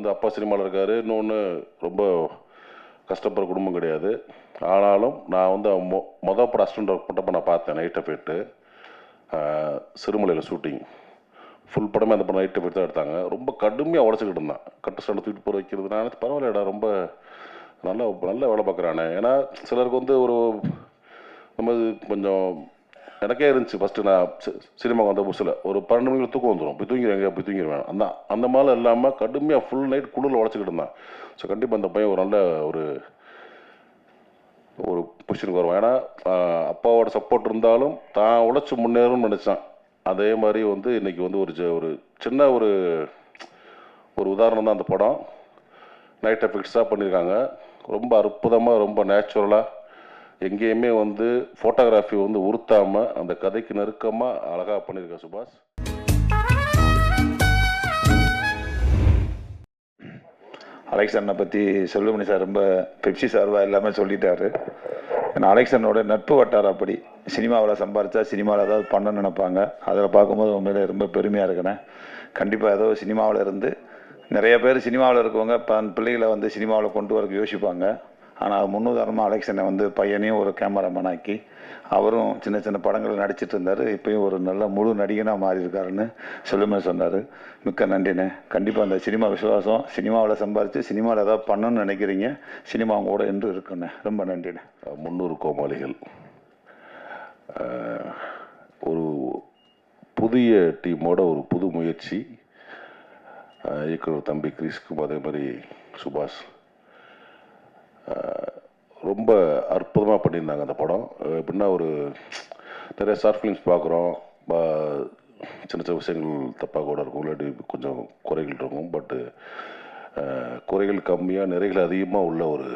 வந்து அப்பா சினிமாவில் இருக்காரு. இன்னொன்று ரொம்ப கஷ்டப்படுற குடும்பம் கிடையாது. ஆனாலும் நான் வந்து மொ மொதல் படம் அசிஸ்டன்ட் ஒர்க் பண்ணப்போ நான் பார்த்தேன் நைட் எஃபெக்ட்டு சிறுமலையில் ஷூட்டிங் ஃபுல் படமே அந்த படம் நைட் எஃபெக்ட் தான் எடுத்தாங்க. ரொம்ப கடுமையாக உடச்சிக்கிட்டு இருந்தான். கட்டு சண்டை தூக்கிட்டு போகிற வைக்கிறது நான் பரவாயில்லடா ரொம்ப நல்லா நல்ல வேலை பார்க்குறானே. ஏன்னா சிலருக்கு வந்து ஒரு நம்ம கொஞ்சம் எனக்கே இருந்துச்சு ஃபஸ்ட்டு நான் சினிமாவுக்கு வந்த புதுசில் ஒரு பன்னெண்டு மணிக்கு தூக்கம் வந்துடும் போய் தூங்கிடுவேன் போய் தூங்கிடுவேன் அந்த அந்த மாதிரி இல்லாமல் கடுமையாக ஃபுல் நைட் குளிரில் உழைச்சிக்கிட்டு இருந்தான். ஸோ கண்டிப்பாக அந்த பையன் ஒரு நல்ல ஒரு ஒரு பொசிஷனுக்கு வருவான். ஏன்னா அப்பாவோட சப்போர்ட் இருந்தாலும் தான் உழைச்சி முன்னேறும்னு நினச்சான். அதே மாதிரி வந்து இன்னைக்கு வந்து ஒரு ஜ- ஒரு சின்ன ஒரு ஒரு உதாரணம் தான் அந்த படம். நைட் எஃபெக்ட்ஸாக பண்ணியிருக்காங்க. ரொம்ப அற்புதமாக ரொம்ப நேச்சுரலாக எங்கேயுமே வந்து ஃபோட்டோகிராஃபி வந்து உறுத்தாமல் அந்த கதைக்கு நெருக்கமாக அழகாக பண்ணியிருக்கேன் சுபாஷ். அலெக்ஸ் அண்ணனை பற்றி செல்வமணி சார் ரொம்ப பெப்சி சார்வாக எல்லாமே சொல்லிட்டாரு. ஏன்னா அலெக்ஸ் அண்ணனோட நட்பு வட்டாரம் அப்படி. சினிமாவில் சம்பாரித்தா சினிமாவில் ஏதாவது பண்ணணும்னு நினைப்பாங்க. அதில் பார்க்கும்போது உண்மையிலே ரொம்ப பெருமையாக இருக்கிறேன் கண்டிப்பாக ஏதோ சினிமாவில் இருந்து நிறைய பேர் சினிமாவில் இருக்கவங்க தன் பிள்ளைகளை வந்து சினிமாவில் கொண்டு வரக்கு யோசிப்பாங்க. ஆனால் முன்னுதாரணமாக அலெக்ஷனை வந்து பையனையும் ஒரு கேமராமேன் ஆக்கி அவரும் சின்ன சின்ன படங்கள் நடிச்சிட்டு இருந்தார். இப்பயும் ஒரு நல்ல முழு நடிகனாக மாறி இருக்காருன்னு சொன்னார். மிக்க நன்றிண்ணே. கண்டிப்பாக அந்த சினிமா விசுவாசம் சினிமாவில் சம்பாரித்து சினிமாவில் ஏதாவது பண்ணணும்னு நினைக்கிறீங்க சினிமா கூட என்று இருக்குண்ணே ரொம்ப நன்றிண்ணே. முன்னூறு கோமாளிகள். ஒரு புதிய டீமோட ஒரு புது முயற்சி. இயக்குனர் தம்பி கிரீஷ்க்கும் அதே மாதிரி சுபாஷ். ரொம்ப அற்புதமாக பண்ணியிருந்தாங்க அந்த படம். எப்படின்னா ஒரு நிறைய ஷார்ட் ஃபிலிம்ஸ் பார்க்குறோம். சின்ன சின்ன விஷயங்கள் தப்பாக கூட இருக்கும். இல்லாட்டி கொஞ்சம் குறைகள் இருக்கும். பட்டு குறைகள் கம்மியாக நிறைகள் அதிகமாக உள்ள ஒரு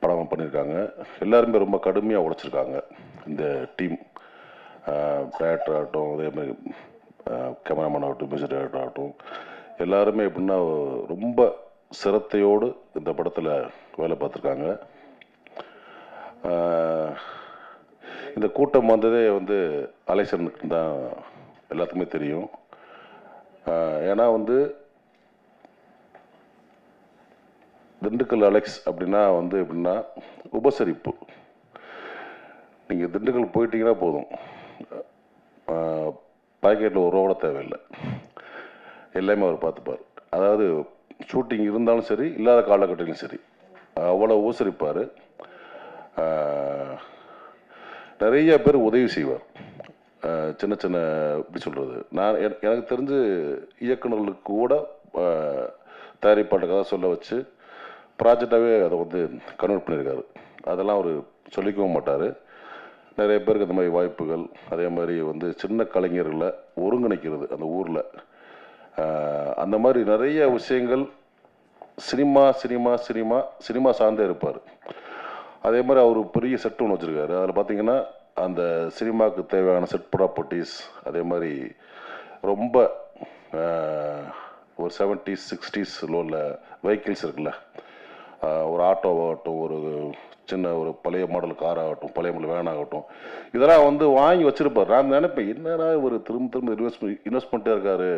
படமாக பண்ணியிருக்காங்க. எல்லாருமே ரொம்ப கடுமையாக உழைச்சிருக்காங்க. இந்த டீம் டேரக்டர் ஆகட்டும் அதே மாதிரி கேமராமேன் ஆகட்டும் மியூசிக் டேரக்டர் ஆகட்டும். எல்லாருமே எப்படின்னா ரொம்ப சிரத்தையோடு இந்த படத்தில் வேலை பார்த்துருக்காங்க. இந்த கூட்டம் வந்ததே வந்து அலைசனுக்கு தான் எல்லாத்துக்குமே தெரியும். ஏன்னா வந்து திண்டுக்கல் அலெக்ஸ் அப்படின்னா வந்து எப்படின்னா உபசரிப்பு. நீங்கள் திண்டுக்கல் போயிட்டீங்கன்னா போதும். பாக்கெட்டில் ஒரு ரூபா தேவையில்லை. எல்லாமே அவர் பார்த்துப்பார். அதாவது ஷூட்டிங் இருந்தாலும் சரி இல்லாத காலகட்டத்திலும் சரி. அவ்வளோ ஊசரிப்பார் நிறைய பேர் உதவி செய்வார். சின்ன சின்ன எப்படி சொல்கிறது நான் எனக்கு தெரிஞ்சு இயக்குனர்களுக்கு கூட ஆஹ் தயாரிப்பாளர் கதை சொல்ல வச்சு ப்ராஜெக்டாகவே அதை வந்து கன்வெர்ட் பண்ணியிருக்காரு அதெல்லாம் அவர் சொல்லிக்கவும் மாட்டார். நிறைய பேருக்கு அந்த மாதிரி வாய்ப்புகள் அதே மாதிரி வந்து சின்ன கலைஞர்களை ஒருங்கிணைக்கிறது அந்த ஊரில். அந்த மாதிரி நிறைய விஷயங்கள் சினிமா சினிமா சினிமா சினிமா சார்ந்தே இருப்பார். அதே மாதிரி அவர் பெரிய செட் ஒன்று வச்சுருக்காரு. அதில் பார்த்தீங்கன்னா அந்த சினிமாவுக்கு தேவையான செட் ப்ராப்பர்ட்டிஸ் அதே மாதிரி ரொம்ப ஒரு செவன்ட்டீஸ் சிக்ஸ்டீஸில் உள்ள வெஹிக்கிள்ஸ் இருக்குல்ல ஒரு ஆட்டோவாகட்டும் ஒரு சின்ன ஒரு பழைய மாடல் கார் ஆகட்டும் பழைய மாடல் வேன் ஆகட்டும் இதெல்லாம் வந்து வாங்கி வச்சிருப்பார். நான் நினைப்பேன் என்னடா இவர் திரும்ப திரும்ப இன்வெஸ்ட் இன்வெஸ்ட் பண்ணிட்டே இருக்காரு?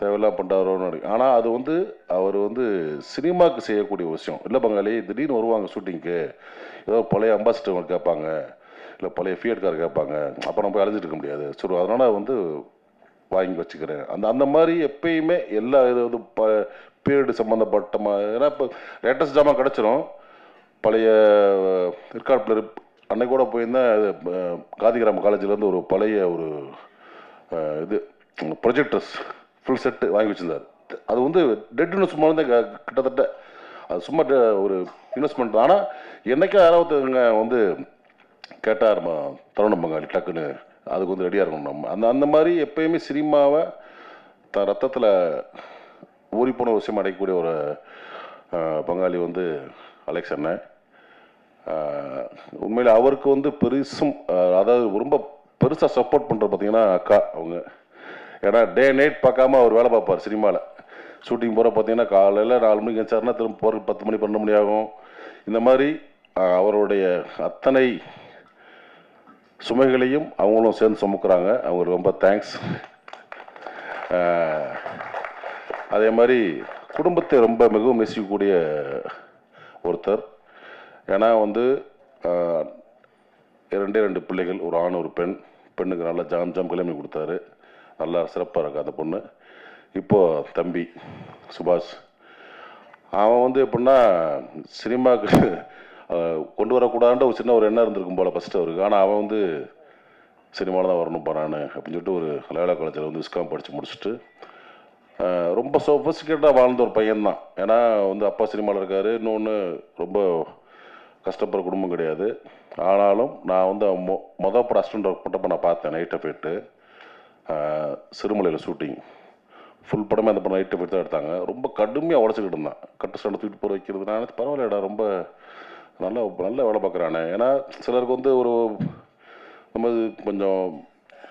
தேவையில்லாம் பண்ணுறாரோன்னு ஆனால் அது வந்து அவர் வந்து சினிமாவுக்கு செய்யக்கூடிய விஷயம். இல்லை பங்காளி திடீர்னு வருவாங்க ஷூட்டிங்க்கு ஏதோ பழைய அம்பாசிடர் கேட்பாங்க. இல்லை பழைய ஃபியட்கார் கேட்பாங்க. அப்போ நம்ம போய் இருக்க முடியாது. ஸோ அதனால் வந்து வாங்கி வச்சுக்கிறேன். அந்த அந்த மாதிரி எப்பயுமே எல்லா இது வந்து ப பீரியடு சம்மந்தப்பட்டமாக ஏன்னா இப்போ லேட்டஸ்ட் ஜாமான் கிடச்சிரும். பழைய ரெக்கார்ட் பிளேயர் அன்னைக்கு கூட போயிருந்தேன். இது அஹ், காந்திகிராம காலேஜ்லேருந்து ஒரு பழைய ஒரு இது ப்ரொஜெக்டர்ஸ் ஃபுல் செட்டு வாங்கி வச்சிருந்தார். அது வந்து டெட்னு சும்மா தான் க- கிட்டத்தட்ட அது சும்மா ஒரு இன்வெஸ்ட்மெண்ட் தான். ஆனால் என்றைக்கும் யாராவதுங்க வந்து கேட்டார் தருணம் பங்காளி டக்குன்னு அதுக்கு வந்து ரெடியாக இருக்கணும் நம்ம. அந்த அந்த மாதிரி எப்பயுமே சினிமாவை த ரத்தத்தில் ஊறி போன விஷயம் அடையக்கூடிய ஒரு பங்காளி வந்து அலெக்ஸ் அண்ணன். உண்மையில் அவருக்கு வந்து பெருசும் அதாவது ரொம்ப பெருசாக சப்போர்ட் பண்ணுறது பார்த்தீங்கன்னா அக்கா அவங்க. ஏன்னா டே நைட் பார்க்காம அவர் வேலை பார்ப்பார் சினிமாவில் ஷூட்டிங் போகிற பார்த்தீங்கன்னா காலையில் நாலு மணிக்கு எழுந்தாருன்னா திரும்ப போகிறதுக்கு பத்து மணி பன்னெண்டு மணி ஆகும். இந்த மாதிரி அவருடைய அத்தனை சுமைகளையும் அவங்களும் சேர்ந்து சுமக்குறாங்க. அவங்களுக்கு ரொம்ப தேங்க்ஸ் அதே மாதிரி குடும்பத்தை ரொம்ப மிகவும் நேசிக்கக்கூடிய ஒருத்தர். ஏன்னா வந்து ரெண்டே ரெண்டு பிள்ளைகள் ஒரு ஆண் ஒரு பெண். பெண்ணுக்கு நல்லா ஜாம் ஜாம் கிளம்பி கொடுத்தாரு. நல்லா சிறப்பாக இருக்கும் அந்த பொண்ணு. இப்போது தம்பி சுபாஷ். அவன் வந்து எப்படின்னா சினிமாவுக்கு கொண்டு வரக்கூடாதுன்ற ஒரு சின்ன ஒரு எண்ணம் இருந்திருக்கும் போல் ஃபஸ்ட்டு அவருக்கு. ஆனால் அவன் வந்து சினிமாவில் தான் வரணும்ப்பா நான் அப்படின்னு சொல்லிட்டு ஒரு லயோலா காலேஜில் வந்து விஸ்காம் படித்து முடிச்சுட்டு ரொம்ப சொஃபஸ்டிகேட்டாக வாழ்ந்த ஒரு பையன் தான். ஏன்னா வந்து அப்பா சினிமாவில் இருக்கார் இன்னொன்று ரொம்ப கஷ்டப்படுற குடும்பம் கிடையாது. ஆனாலும் நான் வந்து அவன் மொ மொதல் படம் அசிஸ்டன்ட் ஒர்க் பண்ணப்போ நான் பார்த்தேன் நைட்டை போயிட்டு சிறுமலையில் ஷூட்டிங் ஃபுல் படமே அந்த படம் நைட்டு போய் தான் எடுத்தாங்க. ரொம்ப கடுமையாக உடச்சிக்கிட்டு இருந்தான். கட்டு ஸ்டாண்டை தூக்கிட்டு போகிற வைக்கிறது. நான் பரவாயில்லடா ரொம்ப நல்லா நல்ல வேலை பார்க்குறானே. ஏன்னா சிலருக்கு வந்து ஒரு நம்ம கொஞ்சம்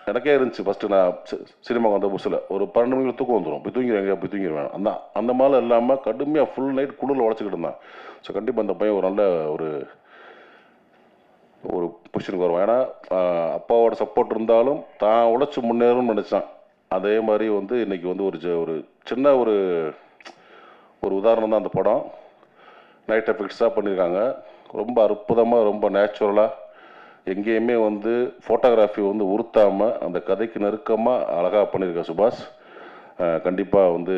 எனக்கே இருந்துச்சு. ஃபஸ்ட்டு நான் சி- சினிமாவுக்கு வந்த புதுசில். ஒரு பன்னெண்டு மணிக்கு தூக்கம் வந்துடும் போய் தூங்கிடுவேங்க போய் தூங்கிடுவேன். அந்த அந்த மாதிரி இல்லாமல் கடுமையாக ஃபுல் நைட் குளிரில் உடச்சிக்கிட்டு இருந்தான். ஸோ கண்டிப்பாக அந்த பையன் ஒரு நல்ல ஒரு ஒரு பொசிஷனுக்கு வருவான் ஏன்னா அப்பாவோட சப்போர்ட் இருந்தாலும் தான் உழைச்சி முன்னேறணும்னு நினச்சான். அதே மாதிரி வந்து இன்றைக்கி வந்து ஒரு ஜ- ஒரு சின்ன ஒரு ஒரு உதாரணம் தான் அந்த படம். நைட் எஃபெக்ட்ஸாக பண்ணியிருக்காங்க ரொம்ப அற்புதமாக ரொம்ப நேச்சுரலாக எங்கேயுமே வந்து ஃபோட்டோகிராஃபி வந்து உறுத்தாமல் அந்த கதைக்கு நெருக்கமாக அழகாக பண்ணியிருக்கேன் சுபாஷ். கண்டிப்பாக வந்து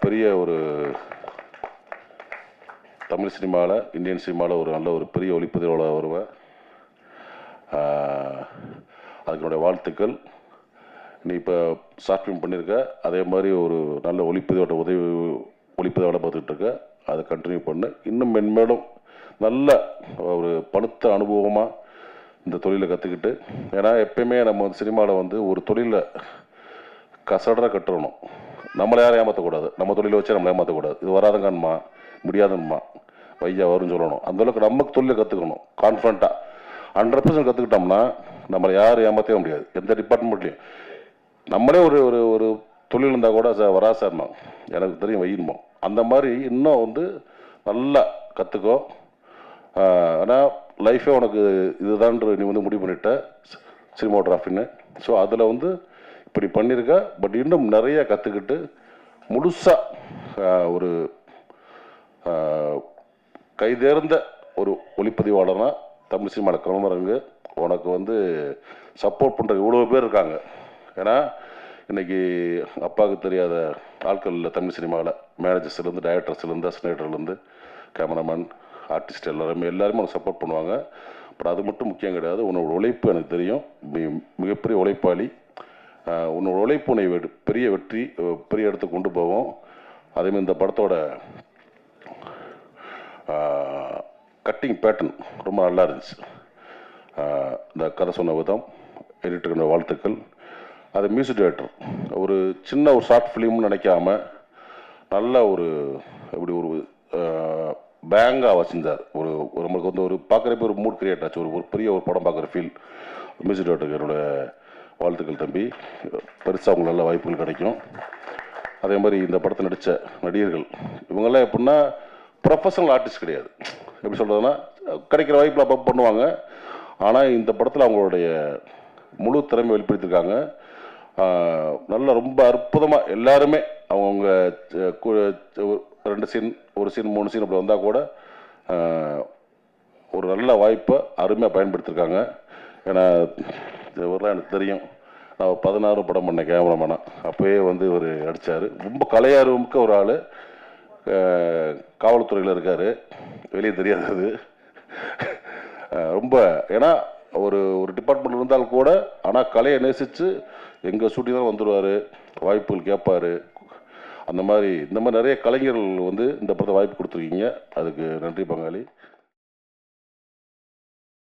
பெரிய ஒரு தமிழ் சினிமாவில் இந்தியன் சினிமாவில் ஒரு நல்ல ஒரு பெரிய ஒளிப்பதிவோட வருவேன். அதனுடைய அதுக்கு வாழ்த்துக்கள். நீ இப்போ ஷார்ட் ஃபிலிம் பண்ணியிருக்க அதே மாதிரி ஒரு நல்ல ஒளிப்பதிவோட உதவி ஒளிப்பதிவோட பார்த்துக்கிட்டு இருக்க. அதை கண்டினியூ பண்ணு. இன்னும் மென்மேலும் நல்ல ஒரு பழுத்த அனுபவமாக இந்த தொழிலை கற்றுக்கிட்டு ஏன்னா எப்பயுமே நம்ம வந்து சினிமாவில் வந்து ஒரு தொழிலை கசடரை கட்டுறணும். நம்மளை யாரும் ஏமாற்றக்கூடாது நம்ம தொழிலை வச்சு நம்மளை ஏமாற்றக்கூடாது இது வராதுங்கன்மா? முடியாதுன்னுமா வையா வரும்னு சொல்லணும். அந்தளவுக்கு நமக்கு தொழிலை கற்றுக்கணும் கான்ஃபிடண்ட்டாக ஹண்ட்ரட் பர்சன்ட் கற்றுக்கிட்டோம்னா நம்மளை யாரும் ஏமாற்றவே முடியாது. எந்த டிபார்ட்மெண்ட்லையும் நம்மளே ஒரு ஒரு ஒரு தொழில் இருந்தால் கூட சார் வரா சார்மா எனக்கு தெரியும் வையுமா அந்த மாதிரி இன்னும் வந்து நல்லா கற்றுக்கோ ஆனால் லைஃபே உனக்கு இதுதான்ற நீ வந்து முடிவு பண்ணிட்ட. சினிமோகிராஃபின்னு ஸோ அதில் வந்து இப்படி பண்ணியிருக்க பட் இன்னும் நிறைய கற்றுக்கிட்டு முழுசாக ஒரு கைதேர்ந்த ஒரு ஒளிப்பதிவாளர்னா தமிழ் சினிமாவில் கலந்துறங்க உனக்கு வந்து சப்போர்ட் பண்ணுற இவ்வளோ பேர் இருக்காங்க. ஏன்னா இன்னைக்கு அப்பாவுக்கு தெரியாத ஆட்கள் இல்லை தமிழ் சினிமாவில். மேனேஜர்ஸ்லேருந்து டைரக்டர்ஸ்லேருந்து அசினேட்டர்லேருந்து கேமராமேன் ஆர்டிஸ்ட் எல்லாருமே எல்லாருமே உனக்கு சப்போர்ட் பண்ணுவாங்க. பட் அது மட்டும் முக்கியம் கிடையாது. உன்னோட உழைப்பு எனக்கு தெரியும். மிகப்பெரிய உழைப்பாளி. உன்னோட உழைப்பு உன்னை வெ- பெரிய வெற்றி பெரிய இடத்துக்கு கொண்டு போவோம் அதேமாதிரி இந்த படத்தோட கட்டிங் பேட்டர்ன் ரொம்ப நல்லா இருந்துச்சு. இந்த கதை சொன்ன விதம் எடிட்டருடைய வாழ்த்துக்கள். அது மியூசிக் டைரக்டர் ஒரு சின்ன ஒரு ஷார்ட் ஃபிலிம்னு நினைக்காம நல்ல ஒரு இப்படி ஒரு பேங்காக வச்சிருந்தார். ஒரு ஒரு நம்மளுக்கு வந்து ஒரு பார்க்குறப்ப ஒரு மூட் கிரியேட் ஆச்சு. ஒரு ஒரு பெரிய ஒரு படம் பார்க்குற ஃபீல் மியூசிக் டைரக்டருக்கு என்னோட வாழ்த்துக்கள் தம்பி. பெருசாக அவங்களுக்கு நல்ல வாய்ப்புகள் கிடைக்கும். அதே மாதிரி இந்த படத்தை நடித்த நடிகர்கள். இவங்கெல்லாம் எப்படின்னா ப்ரொஃபஷனல் ஆர்டிஸ்ட் கிடையாது. எப்படி சொல்கிறதுனா கிடைக்கிற வாய்ப்பில் அப்போ பண்ணுவாங்க. ஆனால் இந்த படத்தில் அவங்களுடைய முழு திறமை வெளிப்படுத்தியிருக்காங்க. நல்லா ரொம்ப அற்புதமாக எல்லாருமே அவங்கவுங்க ஒரு ரெண்டு சீன் ஒரு சீன் மூணு சீன் அப்படி வந்தால் கூட ஒரு நல்ல வாய்ப்பை அருமையாக பயன்படுத்தியிருக்காங்க. ஏன்னா இவரெலாம் எனக்கு தெரியும் நான் பதினாறு படம் பண்ணேன் கேமராமேனாக அப்போயே வந்து இவர் அடித்தார் ரொம்ப கலையார்வமிக்க ஒரு ஆள். காவல்துறையில் இருக்கார். வெளியே தெரியாதது. அது ரொம்ப ஏன்னா ஒரு ஒரு டிபார்ட்மெண்ட் இருந்தால் கூட ஆனால் கலையை நேசித்து எங்கள் ஷூட்டிங் தான் வந்துடுவார் வாய்ப்புகள் கேட்பார். அந்த மாதிரி இந்த மாதிரி நிறைய கலைஞர்கள் வந்து இந்த படத்தை வாய்ப்பு கொடுத்துருக்கீங்க. அதுக்கு நன்றி பங்காளி.